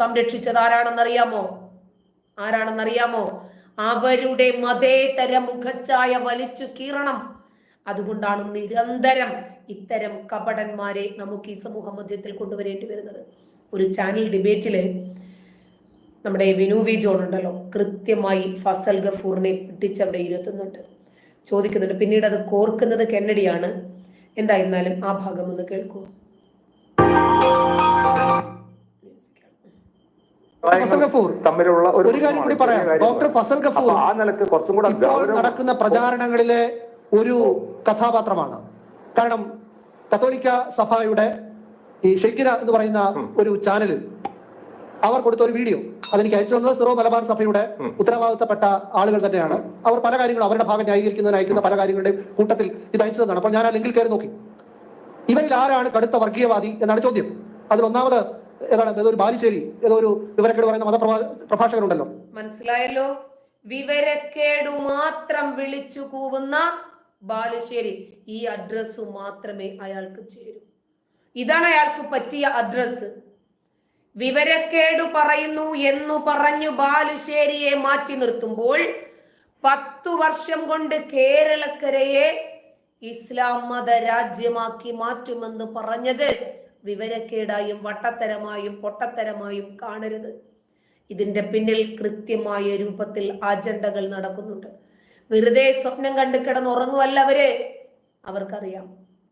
സംരക്ഷിച്ചത് ആരാണെന്നറിയാമോ? ആരാണെന്നറിയാമോ അവരുടെ മതേതര മുഖച്ഛായ വലിച്ചു കീറണം. അതുകൊണ്ടാണ് നിരന്തരം ഇത്തരം കപടന്മാരെ നമുക്ക് ഈ സമൂഹ മധ്യത്തിൽ കൊണ്ടുവരേണ്ടി വരുന്നത്. ഒരു ചാനൽ ഡിബേറ്റിൽ നമ്മുടെ വിനു വി ജോൺ ഉണ്ടല്ലോ കൃത്യമായി ഫസൽ ഗഫൂറിനെ പിടിച്ചവിടെ ഇരുത്തുന്നുണ്ട്. ചോദിക്കുന്നുണ്ട് പിന്നീട് അത് കോർക്കുന്നത് കെന്നഡിയാണ്. എന്തായിരുന്നാലും ആ ഭാഗം ഒന്ന് കേൾക്കൂ. ഫസൽ ഗഫൂർ. തമ്മിലുള്ള ഒരു കാര്യം കൂടി പറയാം. ഡോക്ടർ ഫസൽ ഗഫൂർ ആ നിലയ്ക്ക് കുറച്ചും കൂടെ നടക്കുന്ന പ്രചാരണങ്ങളിലെ ഒരു കഥാപാത്രമാണ്. കാരണം കത്തോലിക്ക സഭയുടെ ഈ ഷെയ്ക്കിന എന്ന് പറയുന്ന ഒരു ചാനലിൽ അവർ കൊടുത്ത ഒരു വീഡിയോ അതെനിക്ക് അയച്ചു തന്നത് സിറോ മലബാർ സഭയുടെ ഉത്തരവാദിത്തപ്പെട്ട ആളുകൾ തന്നെയാണ്. അവർ പല കാര്യങ്ങളും അവരുടെ ഭാഗം ന്യായീകരിക്കുന്നതിന് അയക്കുന്ന പല കാര്യങ്ങളുടെയും കൂട്ടത്തിൽ ഇത് അയച്ചു തന്നാണ് അപ്പോൾ ഞാൻ ആ ലിങ്കിൽ കയറി നോക്കി. ഇവരിൽ ആരാണ് കടുത്ത വർഗീയവാദി എന്നാണ് ചോദ്യം. അതിൽ ഒന്നാമത് ഏതാണ് ഏതോ ഒരു ബാലിശ്ശേരി ഏതോ ഒരു വിവരക്കേട് പറയുന്ന മതപ്രഭാ പ്രഭാഷകരുണ്ടല്ലോ. മനസ്സിലായല്ലോ? വിവരക്കേടു മാത്രം വിളിച്ചു കൂവുന്ന ബാലുശ്ശേരി ഈ അഡ്രസ്സു മാത്രമേ അയാൾക്ക് ചേരൂ. ഇതാണ് അയാൾക്ക് പറ്റിയ അഡ്രസ്സ്. വിവരക്കേടു പറയുന്നു എന്നു പറഞ്ഞു ബാലുശ്ശേരിയെ മാറ്റി നിർത്തുമ്പോൾ പത്തു വർഷം കൊണ്ട് കേരളക്കരയെ ഇസ്ലാം മത രാജ്യമാക്കി മാറ്റുമെന്ന് പറഞ്ഞത് വിവരക്കേടായും വട്ടത്തരമായും പൊട്ടത്തരമായും കാണരുത്. ഇതിന്റെ പിന്നിൽ കൃത്യമായ രൂപത്തിൽ അജണ്ടകൾ നടക്കുന്നുണ്ട്. വെറുതെ സ്വപ്നം കണ്ടു കിടന്നുറങ്ങുമല്ല അവർ. അവർക്കറിയാം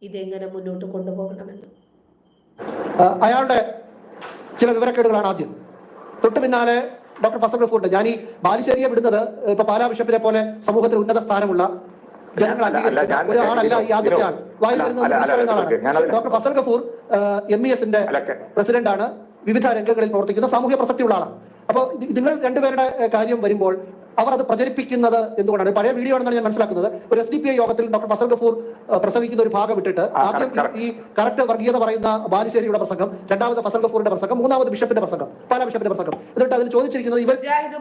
ഇതെങ്ങനെ മുന്നോട്ട് കൊണ്ടുപോകണമെന്ന്. അയാളുടെ ചില വിവരക്കേടുകളാണ് ആദ്യം. തൊട്ടു പിന്നാലെ ഡോക്ടർ ഫസൽ ഗഫൂറിന്റെ ഞാൻ ഈ ബാലുശ്ശേരിയെ വിടുന്നത് ഇപ്പൊ പാലാ ബിഷപ്പിനെ പോലെ സമൂഹത്തിൽ ഉന്നത സ്ഥാനമുള്ള ജനങ്ങൾ അല്ല, അല്ല, ഞാൻ- ഒരാളല്ല ഈ ആദ്യത്തെ ആൾ വായിൽ അല്ല, വരുന്നത് അല്ല, അല്ല, വിമർശനം എന്നാണ്. ഓക്കേ, ഞാനത് doctor Fazal Gafoor M E എസിന്റെ അല്ല, ഓക്കേ. പ്രസിഡന്റ് ആണ് വിവിധ രംഗങ്ങളിൽ പ്രവർത്തിക്കുന്ന സാമൂഹ്യ പ്രസക്തിയുള്ള ആളാണ് അപ്പോൾ നിങ്ങൾ രണ്ടുപേരുടെ കാര്യം വരുമ്പോൾ അവർ അത് പ്രചരിപ്പിക്കുന്നത് എന്തുകൊണ്ടാണ്? പഴയ വീഡിയോ ആണെന്നാണ് ഞാൻ മനസ്സിലാക്കുന്നത്. ഒരു എസ് ഡി പി ഐ യോഗത്തിൽ ഡോക്ടർ ഫസൽ ഗഫൂർ പ്രസംഗിക്കുന്ന ഒരു ഭാഗം വിട്ടിട്ട് ആദ്യം ഈ കറക്റ്റ് വർഗീയത പറയുന്ന ബാലുശ്ശേരിയുടെ പ്രസംഗം രണ്ടാമത് ഫസൽ ഗഫൂറിന്റെ പ്രസംഗം മൂന്നാമത് ബിഷപ്പിന്റെ പ്രസംഗം പാലാ ബിഷപ്പിന്റെ പ്രസംഗം. എന്നിട്ട് അതിൽ ചോദിച്ചിരിക്കുന്നത് ഇവർ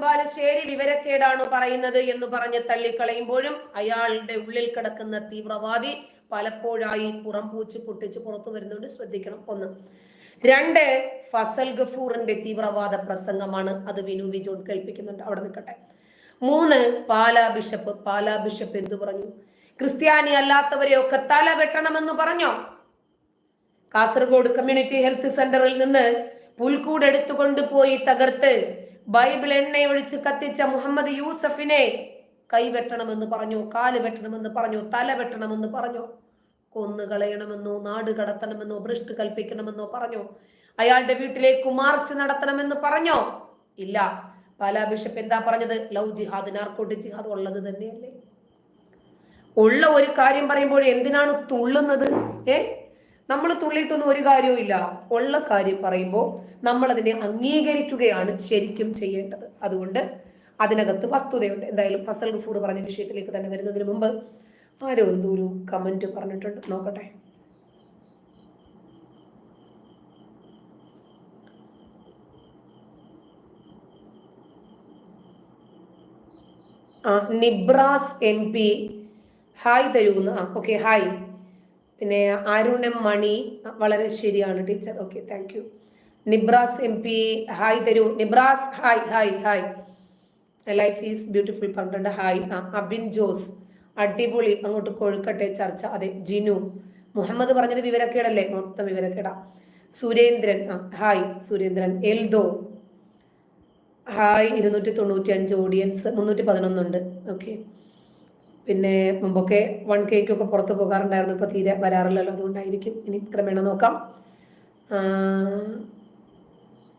ബാലശ്ശേരി വിവരക്കേടാണ് പറയുന്നത് എന്ന് പറഞ്ഞ് തള്ളിക്കളയുമ്പോഴും അയാളുടെ ഉള്ളിൽ കിടക്കുന്ന തീവ്രവാദി പലപ്പോഴായി പുറം പൂച്ച് പൊട്ടിച്ച് പുറത്തു വരുന്നുണ്ട്. ശ്രദ്ധിക്കണം ഒന്ന്. രണ്ട് ഫസൽ ഗഫൂറിന്റെ തീവ്രവാദ പ്രസംഗമാണ്. അത് വിനു വിജോൺ കേൾപ്പിക്കുന്നുണ്ട്. അവിടെ നിൽക്കട്ടെ. മൂന്ന് പാലാ ബിഷപ്പ് പാലാ ബിഷപ്പ് എന്തു പറഞ്ഞു? ക്രിസ്ത്യാനി അല്ലാത്തവരെയൊക്കെ തല വെട്ടണമെന്ന് പറഞ്ഞോ? കാസർഗോഡ് കമ്മ്യൂണിറ്റി ഹെൽത്ത് സെന്ററിൽ നിന്ന് പുൽക്കൂട് എടുത്തുകൊണ്ട് പോയി തകർത്ത് ബൈബിൾ എണ്ണയൊഴിച്ച് കത്തിച്ച മുഹമ്മദ് യൂസഫിനെ കൈവെട്ടണമെന്ന് പറഞ്ഞു കാൽ വെട്ടണമെന്ന് പറഞ്ഞു തല വെട്ടണമെന്ന് പറഞ്ഞു കൊന്നു കളയണമെന്നോ നാട് കടത്തണമെന്നോ ഭ്രഷ്ട് കൽപ്പിക്കണമെന്നോ പറഞ്ഞു. അയാളുടെ വീട്ടിലേക്ക് മാർച്ച് നടത്തണമെന്ന് പറഞ്ഞോ? ഇല്ല. പാലാ ബിഷപ്പ് എന്താ പറഞ്ഞത്? ലവ് ജിഹാദ് നാർക്കോട്ട് ജിഹാദ് ഉള്ളത് തന്നെയല്ലേ. ഉള്ള ഒരു കാര്യം പറയുമ്പോൾ എന്തിനാണ് തുള്ളുന്നത്? ഏ? നമ്മൾ തുള്ളിയിട്ടൊന്നും ഒരു കാര്യവും ഇല്ല. ഉള്ള കാര്യം പറയുമ്പോൾ നമ്മൾ അതിനെ അംഗീകരിക്കുകയാണ് ശരിക്കും ചെയ്യേണ്ടത്. അതുകൊണ്ട് അതിനകത്ത് വസ്തുതയുണ്ട്. എന്തായാലും ഫസൽ ഗഫൂർ പറഞ്ഞ വിഷയത്തിലേക്ക് തന്നെ വരുന്നതിന് മുമ്പ് ആരോ എന്തോ ഒരു കമന്റ് പറഞ്ഞിട്ടുണ്ട്. നോക്കട്ടെ ആ നിബ്രാസ് എം പി. ഹായ് തരൂന്ന് ആ ഓക്കെ ഹായ് പിന്നെ അരുണം മണി വളരെ ശരിയാണ് teacher. Okay thank you Nibras M P hi തരൂ. Nibras hi hi hi life is beautiful പറഞ്ഞിട്ടുണ്ട് ഹായ് ആ അബിൻ ജോസ് അടിപൊളി. അങ്ങോട്ട് കൊഴുക്കട്ടെ ചർച്ച. അതെ ജിനു. മുഹമ്മദ് പറഞ്ഞത് വിവരക്കേടല്ലേ? മൊത്തം വിവരക്കേടാ. സുരേന്ദ്രൻ ഹായ് സുരേന്ദ്രൻ. എൽദോ. ഹായ് ഇരുന്നൂറ്റി തൊണ്ണൂറ്റി അഞ്ച് ഓഡിയൻസ് മുന്നൂറ്റി പതിനൊന്നുണ്ട് ഓക്കെ. പിന്നെ മുമ്പൊക്കെ വൺ കേക്കൊക്കെ പുറത്ത് പോകാറുണ്ടായിരുന്നു ഇപ്പോൾ തീരെ വരാറില്ലല്ലോ അതുകൊണ്ടായിരിക്കും. ഇനി ക്രമേണ നോക്കാം.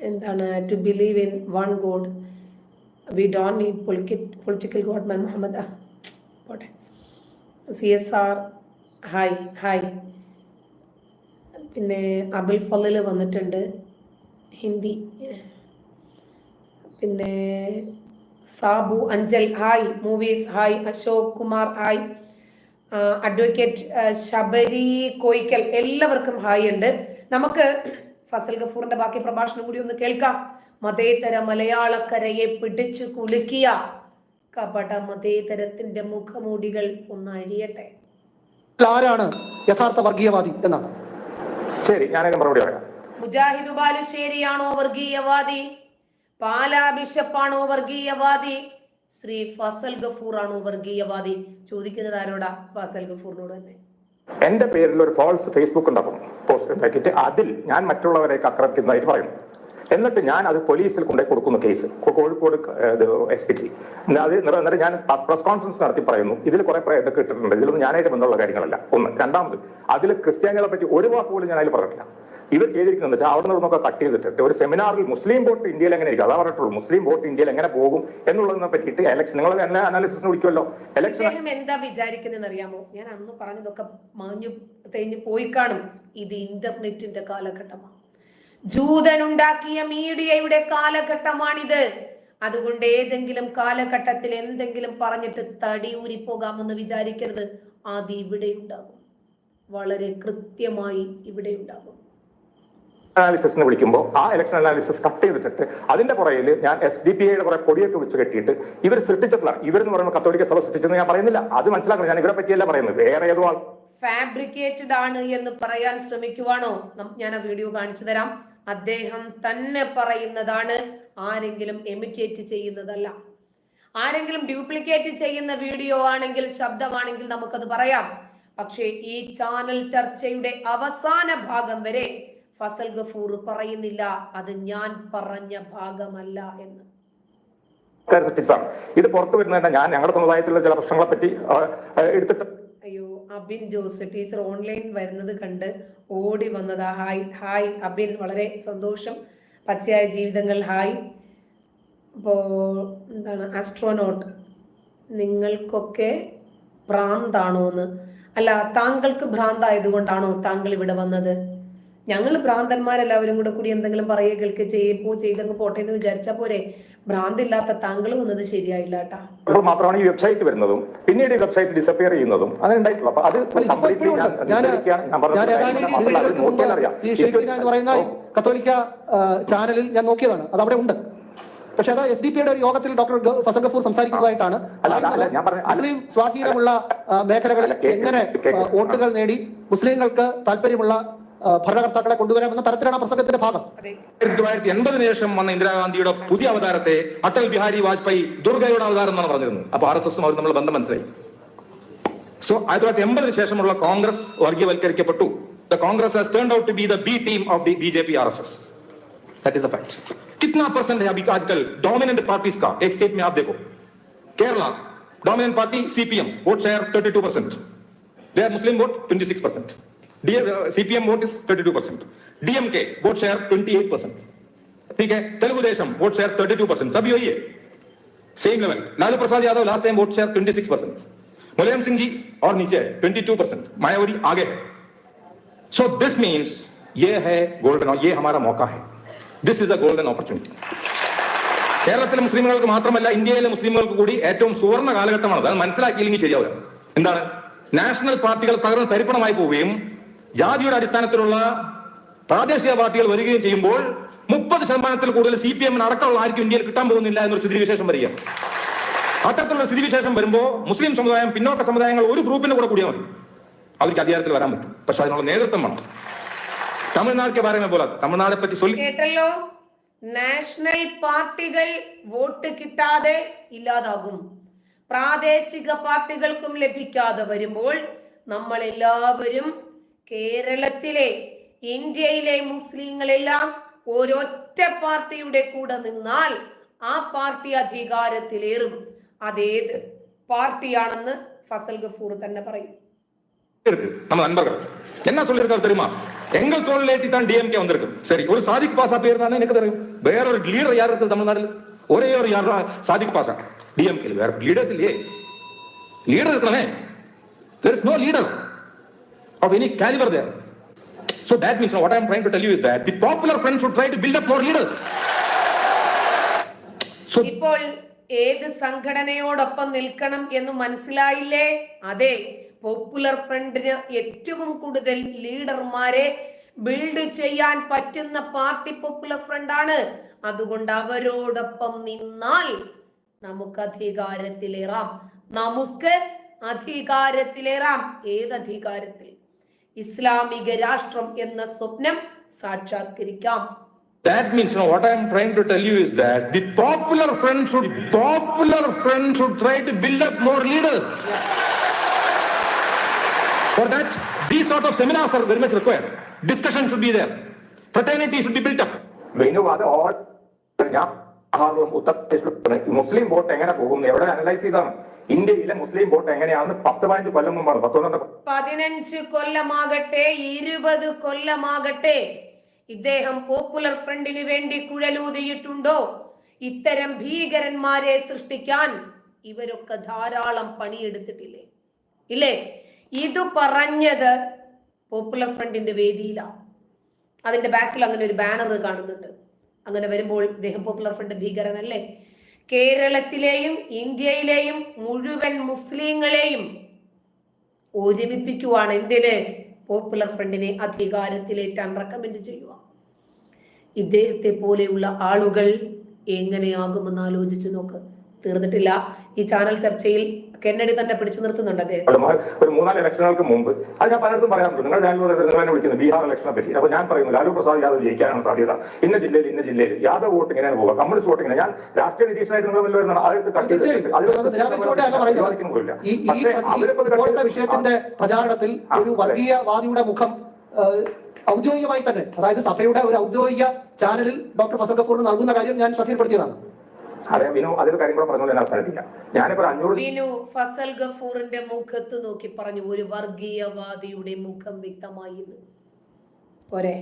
എന്താണ്? To believe in one God we don't need politic political God man Muhammad പോട്ടെ. C S R hi hi പിന്നെ അബുൽ ഫലിൽ വന്നിട്ടുണ്ട് ഹിന്ദി. പിന്നെ Sabu Anchal hi movies hi Ashok Kumar hi. Advocate Sabari Koickal എല്ലാവർക്കും ഹായ് ഉണ്ട്. നമുക്ക് ഫസൽ ഗഫൂറിന്റെ ബാക്കി പ്രഭാഷണം കൂടി ഒന്ന് കേൾക്കാം. മതേതര മലയാളക്കരയെ പിടിച്ചു കുലുക്കിയ കപട മതേതരത്തിന്റെ മുഖമൂടികൾ ഒന്ന് അഴിയട്ടെ. ആരാണ്? യഥാർത്ഥ വർഗീയവാദി എന്നാണ്. ശരി ഞാനൊക്കെ മറുപടി പറയാം. മുജാഹിദ് ബാലുശ്ശേരിയാണോ വർഗീയവാദി? പാലാ ബിഷപ്പാണോ വർഗീയവാദി. ശ്രീ ഫസൽ ഗഫൂർ ആണോ വർഗീയവാദി. ചോദിക്കുന്നത് ആരോടാ? ഫസൽ ഗഫൂറിനോട് തന്നെ. എന്റെ പേരിൽ ഒരു ഫോൾസ് ഫേസ്ബുക്ക് ഉണ്ടാക്കും പോസ്റ്റ് ഉണ്ടാക്കിയിട്ട് അതിൽ ഞാൻ മറ്റുള്ളവരെ ആക്രമിക്കുന്നതായിട്ട് പറയും. എന്നിട്ട് ഞാൻ അത് പോലീസിൽ കൊണ്ടുപോയി കൊടുക്കുന്ന കേസ് കോഴിക്കോട് എസ് പിക്ക് അത് എന്നിട്ട് ഞാൻ പ്രസ് കോൺഫറൻസ് നടത്തി പറയുന്നു. ഇതിൽ കുറെ ഇതൊക്കെ ഇട്ടിട്ടുണ്ട്. ഇതിലൊന്നും ഞാനായിട്ട് ബന്ധമുള്ള കാര്യങ്ങളല്ല. ഒന്ന്. രണ്ടാമത് അതിൽ ക്രിസ്ത്യാനികളെ പറ്റി ഒരു വാക്ക് പോലും ഞാൻ അതിൽ പറഞ്ഞിട്ടില്ല. ഇവർ ചെയ്തിരിക്കുന്നത് വെച്ചാൽ അവിടെ നിന്നൊക്കെ കട്ട് ചെയ്തിട്ട് ഒരു സെമിനാറിൽ മുസ്ലിം വോട്ട് ഇന്ത്യയിൽ എങ്ങനെ ഇരിക്കും? അതാ പറഞ്ഞിട്ടുള്ളൂ. മുസ്ലിം വോട്ട് ഇന്ത്യയിൽ എങ്ങനെ പോകും എന്നുള്ളതിനെ പറ്റിയിട്ട് എലക്ഷൻ നിങ്ങൾ എന്നെ അനാലിസിസ് വിളിക്കുമല്ലോ. എലക്ഷൻ എന്താ വിചാരിക്കുന്നതെന്ന് അറിയാമോ? ഞാൻ അന്ന് പറഞ്ഞതൊക്കെ മാഞ്ഞു തേഞ്ഞു പോയി കാണും. ഇത് ഇന്റർനെറ്റിന്റെ കാലഘട്ടമാണ്. ജൂതനുണ്ടാക്കിയ മീഡിയയുടെ കാലഘട്ടമാണിത്. അതുകൊണ്ട് ഏതെങ്കിലും കാലഘട്ടത്തിൽ എന്തെങ്കിലും പറഞ്ഞിട്ട് തടി ഊരിപ്പോകാമെന്ന് വിചാരിക്കരുത്. അത് ഇവിടെ ഉണ്ടാകും. വളരെ കൃത്യമായി ഇവിടെ ഉണ്ടാകും. അനാലിസിസിന് വിളിക്കുമ്പോൾ ആ ഇലക്ഷൻ അനാലിസിസ് കട്ട് ചെയ്തിട്ട് അതിന്റെ പുറകിൽ ഞാൻ എസ് ഡി പി ഐയുടെ കുറെ കൊടിയൊക്കെ വെച്ച് കെട്ടിയിട്ട് ഇവർ സൃഷ്ടിച്ചിട്ടില്ല ഇവരെന്ന് പറയുമ്പോൾ കത്തോലിക്ക സഭ സൃഷ്ടിച്ചെന്ന് ഞാൻ പറയുന്നില്ല. അത് മനസ്സിലാക്കണം. ഞാൻ ഇവരെ പറ്റിയല്ല പറയുന്നത്. വേറെ ഏതോ ആൾ ഫാബ്രിക്കേറ്റഡ് ആണ് എന്ന് പറയാൻ ശ്രമിക്കുവാണോ? ഞാൻ ആ വീഡിയോ കാണിച്ചു തരാം. അദ്ദേഹം തന്നെ പറയുന്നതാണ് ആരെങ്കിലും എമിറ്റേറ്റ് ചെയ്യുന്നതല്ല. ആരെങ്കിലും ഡ്യൂപ്ലിക്കേറ്റ് ചെയ്യുന്ന വീഡിയോ ആണെങ്കിൽ ശബ്ദമാണെങ്കിൽ നമുക്കത് പറയാം. പക്ഷേ ഈ ചാനൽ ചർച്ചയുടെ അവസാന ഭാഗം വരെ ഫസൽ ഗഫൂർ പറയുന്നില്ല അത് ഞാൻ പറഞ്ഞ ഭാഗമല്ല എന്ന്. ഇത് പുറത്തു വരുന്നതന്നെ ഞാൻ ഞങ്ങളുടെ സമുദായത്തിലുള്ള ചില പ്രശ്നങ്ങളെ പറ്റി എടുത്തിട്ട് അയ്യോ അബിൻ ജോസ് ടീച്ചർ ഓൺലൈൻ വരുന്നത് കണ്ട് ഓടി വന്നതാ. Hi hi Abin. വളരെ സന്തോഷം. പച്ചയായ ജീവിതങ്ങൾ. ഹായ്. അപ്പോൾ എന്താണ് ആസ്ട്രോനോട്ട് നിങ്ങൾക്കൊക്കെ ഭ്രാന്താണോ എന്ന് അല്ല താങ്കൾക്ക് ഭ്രാന്തായതുകൊണ്ടാണോ താങ്കൾ ഇവിടെ വന്നത്? ഞങ്ങൾ ഭ്രാന്തന്മാരെല്ലാവരും കൂടെ കൂടി എന്തെങ്കിലും പറയുക കേൾക്കുക ചെയ്യപ്പോ ചെയ്തങ്ങ് പോട്ടെ എന്ന് വിചാരിച്ചാൽ പോരെ. ഭ്രാന്തില്ലാത്ത താങ്കൾ വന്നത് ശരിയായില്ല കേട്ടാ. അപ്പോൾ മാത്രമാണ് ഈ വെബ്സൈറ്റ് വരുന്നതും പിന്നീട് ഈ വെബ്സൈറ്റ് ഡിസപ്പിയർ ചെയ്യുന്നതും അങ്ങനെ ഉണ്ടായിട്ടുള്ളൂ. അപ്പൊ അത് കംപ്ലീറ്റ്ലി ഞാൻ അറിയാം. എന്ന് പറയുന്ന കത്തോലിക്ക ചാനലിൽ ഞാൻ നോക്കിയതാണ്. അത് അവിടെ ഉണ്ട്. പക്ഷെ അത് എസ് ഡി പിയുടെ ഒരു യോഗത്തിൽ ഡോക്ടർ ഫസൽ ഗഫൂർ സംസാരിക്കുന്നതായിട്ടാണ്. അല്ല, അല്ല, അല്ല, ഞാൻ പറഞ്ഞ- അല്ല. മുസ്ലിം സ്വാധീനമുള്ള മേഖലകളിൽ എങ്ങനെ വോട്ടുകൾ നേടി മുസ്ലിങ്ങൾക്ക് താല്പര്യമുള്ള ഭരണകർത്താക്കളെ കൊണ്ടുവരാമെന്ന തരത്തിലാണ് ആ പ്രസംഗത്തിന്റെ ഭാഗം അതെ ആയിരത്തി തൊള്ളായിരത്തി എൺപതിന് ശേഷം വന്ന ഇന്ദിരാഗാന്ധിയുടെ പുതിയ അവതാരത്തെ അടൽ ബിഹാരി വാജ്പേയി ദുർഗയുടെ അവതാരം എന്നാണ് പറഞ്ഞിരുന്നത് അപ്പൊ ആർ എസ് എസും അവർ നമ്മൾ ബന്ധം മനസ്സിലായി സോ ആയിരത്തി തൊള്ളായിരത്തി എൺപതിന് ശേഷമുള്ള Congress വർഗീയവൽക്കരിക്കപ്പെട്ടു the Congress has turn out to be the B team of the B J P R S S that is a fact कितना परसेंट है अभी आजकल डोमिनेंट पार्टीज का एक स्टेट में आप देखो Kerala dominant party CPM vote share 32 percent they are Muslim vote 26 percent CPM vote is 32 percent DMK vote share 28 percent ठीक है Telugu Desam vote share 32 percent सभी वही है same level Lalu Prasad Yadav last time vote share 26 percent Mulayam Singh ji और नीचे है 22 percent Mayawati आगे है सो दिस मीन्स ये है गोल्डन ये हमारा मौका है this is a golden opportunity കേരളത്തിലെ മുസ്ലിമുകൾക്ക് മാത്രമല്ല ഇന്ത്യയിലെ മുസ്ലിമുകൾക്ക് കൂടി ഏറ്റവും സുവർണ്ണ കാലഘട്ടമാണ് അത് മനസ്സിലാക്കിയില്ലെങ്കിൽ ശരിയാവില്ല എന്താണ് നാഷണൽ പാർട്ടികൾ തകർന്ന് തരിപ്പണമായി പോവുകയും ജാതിയുടെ അടിസ്ഥാനത്തിലുള്ള പ്രാദേശിക പാർട്ടികൾ വരികയും ചെയ്യുമ്പോൾ മുപ്പത് ശതമാനത്തിൽ കൂടുതൽ സി പി എമ്മിന് അടക്കമുള്ള ആർക്കും ഇന്ത്യയിൽ കിട്ടാൻ പോകുന്നില്ല എന്നൊരു സ്ഥിതിവിശേഷം വരിക. അത്തരത്തിലുള്ള സ്ഥിതിവിശേഷം വരുമ്പോൾ മുസ്ലിം സമുദായം പിന്നോക്ക സമുദായങ്ങൾ ഒരു ഗ്രൂപ്പിന്റെ കൂടെ കൂടിയാൽ മതി. അവർക്ക് അധികാരത്തിൽ വരാൻ പറ്റും. പക്ഷെ അതിനുള്ള നേതൃത്വം വേണം. തമിഴ്നാട്ടിലെ പറയുന്ന പോലെ തമിഴ്നാടെ പറ്റി ചൊല്ലി കേട്ടല്ലോ? നാഷണൽ പാർട്ടികൾ വോട്ട് കിട്ടാതെ ഇല്ലാതാകും. പ്രാദേശിക പാർട്ടികൾക്കും ലഭിക്കാതെ വരുമ്പോൾ നമ്മൾ എല്ലാവരും കേരളത്തിലെ ഇന്ത്യയിലെ മുസ്ലിങ്ങളെല്ലാം ഒരൊറ്റ പാർട്ടിയുടെ കൂടെ നിന്നാൽ ആ പാർട്ടി അധികാരത്തിലേറും അതേത് പാർട്ടിയാണെന്ന് ഫസൽ ഗഫൂർ തന്നെ പറയും இருக்கு நம்ம நண்பர்கள் என்ன சொல்லியிருக்காரு தெரியுமா எங்கள் தோல் ஏற்றி தான் டிஎம்கே வந்திருக்கு சரி ஒரு சாதிக் பாசா பேர் தானே எனக்கு தெரியும் வேற ஒரு லீடர் யார் இருக்குது தமிழ்நாடுல ஒரே ஒரு யார் சாதிக் பாசா டிஎம்கே வேற லீடர்ஸ் இல்லையே லீடர் இருக்கலாமே there is no leader of any caliber there. So that means what i am trying to tell you is that the popular front should try to build up more leaders. So ഇപ്പോൾ ഏത് സംഘടനയോടൊപ്പം നിൽക്കണം എന്ന് മനസ്സിലായില്ലേ? അതെ popular ഫ്രണ്ടിന് ഏറ്റവും കൂടുതൽ ലീഡർമാരെ build ചെയ്യാൻ പറ്റുന്ന പാർട്ടി പോപ്പുലർ ആണ്. അതുകൊണ്ട് അവരോടൊപ്പം നിന്നാൽ നമുക്ക് അധികാരത്തിലേറാം. നമുക്ക് അധികാരത്തിലേറാം. ഏത് അധികാരത്തിൽ? ഇസ്ലാമിക രാഷ്ട്രം എന്ന സ്വപ്നം സാക്ഷാത്കരിക്കാം That means, you know, what I am trying to tell you is that the popular front should, popular front should try to build up more leaders. For that, these sort of seminars are very much required. Discussion should be there. Fraternity should be built up. We know what all. ഭാഗവും മുസ്ലിം vote എങ്ങനെ പോകും എവിടെ analyse ചെയ്താണ് ഇന്ത്യയിലെ മുസ്ലിം vote എങ്ങനെയാണെന്ന് പത്ത് പതിനഞ്ച് കൊല്ലം മുമ്പാണ് പത്തൊന്നര പതിനഞ്ച് കൊല്ലമാകട്ടെ ഇരുപത് കൊല്ലമാകട്ടെ ഇദ്ദേഹം പോപ്പുലർ ഫ്രണ്ടിന് വേണ്ടി കുഴലൂതിയിട്ടുണ്ടോ? ഇത്തരം ഭീകരന്മാരെ സൃഷ്ടിക്കാൻ ഇവരൊക്കെ ധാരാളം പണിയെടുത്തിട്ടില്ലേ? ഇല്ലേ? ഇത് പറഞ്ഞത് പോപ്പുലർ ഫ്രണ്ടിന്റെ വേദിയിലാണ് അതിന്റെ ബാക്കിൽ അങ്ങനെ ഒരു ബാനർ കാണുന്നുണ്ട്. അങ്ങനെ വരുമ്പോൾ ഇദ്ദേഹം പോപ്പുലർ ഫ്രണ്ട് ഭീകരനല്ലേ? കേരളത്തിലെയും ഇന്ത്യയിലെയും മുഴുവൻ മുസ്ലിങ്ങളെയും ഒരുമിപ്പിക്കുവാണ് എന്തിന്? പോപ്പുലർ ഫ്രണ്ടിനെ അധികാരത്തിലേറ്റാൻ റെക്കമെൻഡ് ചെയ്യുക. ഇദ്ദേഹത്തെ പോലെയുള്ള ആളുകൾ എങ്ങനെയാകുമെന്ന് ആലോചിച്ച് നോക്ക്. തീർന്നിട്ടില്ല. ഈ ചാനൽ ചർച്ചയിൽ കെന്നഡി തന്നെ പിടിച്ചു നിർത്തുന്നുണ്ട് അദ്ദേഹം. ഒരു മൂന്നാൽ ഇലക്ഷനുകൾക്ക് മുമ്പ് അത് ഞാൻ പലർക്കും പറയാറുണ്ട്. നിങ്ങൾ നിങ്ങൾ എന്നെ വിളിക്കുന്നത് ബീഹാർ ഇലക്ഷനെ പറ്റി. അപ്പൊ ഞാൻ പറയുന്നു ലാലു പ്രസാദ് യാദവ് ജയിക്കാനാണ് സാധ്യത. ഇന്ന ജില്ലയിൽ ഇന്ന ജില്ലയിൽ യാദവ് വോട്ട് ഇങ്ങനെയാണ് പോകുക കമ്മ്യൂണിസ്റ്റ് വോട്ട് ഇങ്ങനെ ഞാൻ രാഷ്ട്രീയ നിരീക്ഷണമായിട്ട് നിങ്ങൾ വരുന്നതാണ്. കട്ട് വിഷയത്തിന്റെ പ്രചാരണത്തിൽ ഒരു വർഗീയവാദിയുടെ മുഖം ഔദ്യോഗികമായി തന്നെ അതായത് സഭയുടെ ഒരു ഔദ്യോഗിക ചാനലിൽ ഡോക്ടർ ഫസൽ കപൂറിന് നൽകുന്ന കാര്യം ഞാൻ ശ്രദ്ധയിൽപ്പെടുത്തിയതാണ്. അതെ വിനു അതിൽ കാര്യം കൂടെ പറഞ്ഞു ഞാൻ അവസാനിപ്പിക്കാം. ഞാനിപ്പോ അഞ്ഞൂറ് വിനു ഫസൽ ഗഫൂറിന്റെ മുഖത്ത് നോക്കി പറഞ്ഞു ഒരു വർഗീയവാദിയുടെ മുഖം വ്യക്തമായി. പോരെ?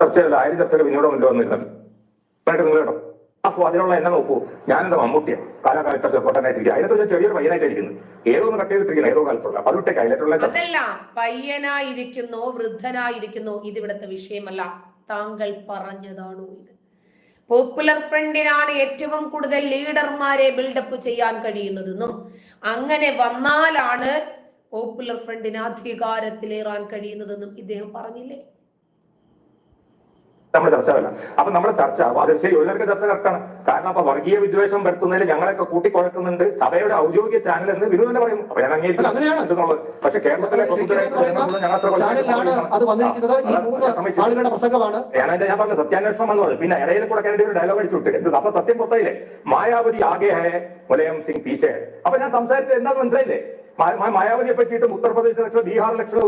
ചർച്ചയില്ല ആയിരം ചർച്ചകൾ വിനോദം മുന്നിൽ വന്നില്ല എന്നിട്ട് നിങ്ങൾ കേട്ടോ അപ്പൊ അതിനുള്ള എന്നെ നോക്കൂ. ഞാൻ ഞാനെന്താ മമ്മൂട്ടിയാണ് കാലാകാലത്ത് ചെറുപ്പട്ടനായിട്ടിരിക്കുക അതിനകത്ത് ഞാൻ ചെറിയൊരു പയ്യനായിട്ടിരിക്കുന്നു. ഏതോ ഒന്ന് കട്ട് ചെയ്തിട്ടിരിക്കുന്നത് ഏതോ കാലത്തുള്ള. അത് വിട്ടേക്ക് അതിനായിട്ടുള്ള അതല്ല പയ്യനായിരിക്കുന്നോ വൃദ്ധനായിരിക്കുന്നോ ഇത് ഇവിടുത്തെ വിഷയമല്ല. താങ്കൾ പറഞ്ഞതാണോ ഇത്? പോപ്പുലർ ഫ്രണ്ടിനാണ് ഏറ്റവും കൂടുതൽ ലീഡർമാരെ ബിൽഡപ്പ് ചെയ്യാൻ കഴിയുന്നതെന്നും അങ്ങനെ വന്നാലാണ് പോപ്പുലർ ഫ്രണ്ടിന് അധികാരത്തിലേറാൻ കഴിയുന്നതെന്നും ഇദ്ദേഹം പറഞ്ഞില്ലേ? നമ്മുടെ ചർച്ച വരണം അപ്പൊ നമ്മുടെ ചർച്ച അത് ശരി ഒരു ചർച്ച കറക്റ്റാണ് കാരണം അപ്പൊ വർഗീയ വിദ്വേഷം വരുത്തുന്നതിൽ ഞങ്ങളൊക്കെ കൂട്ടിക്കുഴക്കുന്നുണ്ട്. സഭയുടെ ഔദ്യോഗിക ചാനൽ എന്ന് വിനു തന്നെ പറയുന്നു. അപ്പൊ ഞാൻ. അംഗീകരിക്കുന്നുള്ളത് പക്ഷെ കേരളത്തിലെ ഞാൻ എന്റെ ഞാൻ പറഞ്ഞ സത്യാന്വേഷണം എന്ന് പറഞ്ഞു പിന്നെ ഇടയിൽ കൂടെ കയറി ഒരു ഡയലോഗ് അടിച്ചു വിട്ട് എന്ത്? അപ്പൊ സത്യം പുറത്തായില്ലേ? മായാവതി ആകെ ഹേ മുലയം സിംഗ് പീച്ചെ. അപ്പൊ ഞാൻ സംസാരിച്ചത് എന്താ മനസ്സിലായില്ലേ? മായാവതിയെ പറ്റിയിട്ടും ഉത്തർപ്രദേശ് ലക്ഷണം ബീഹാർ ലക്ഷം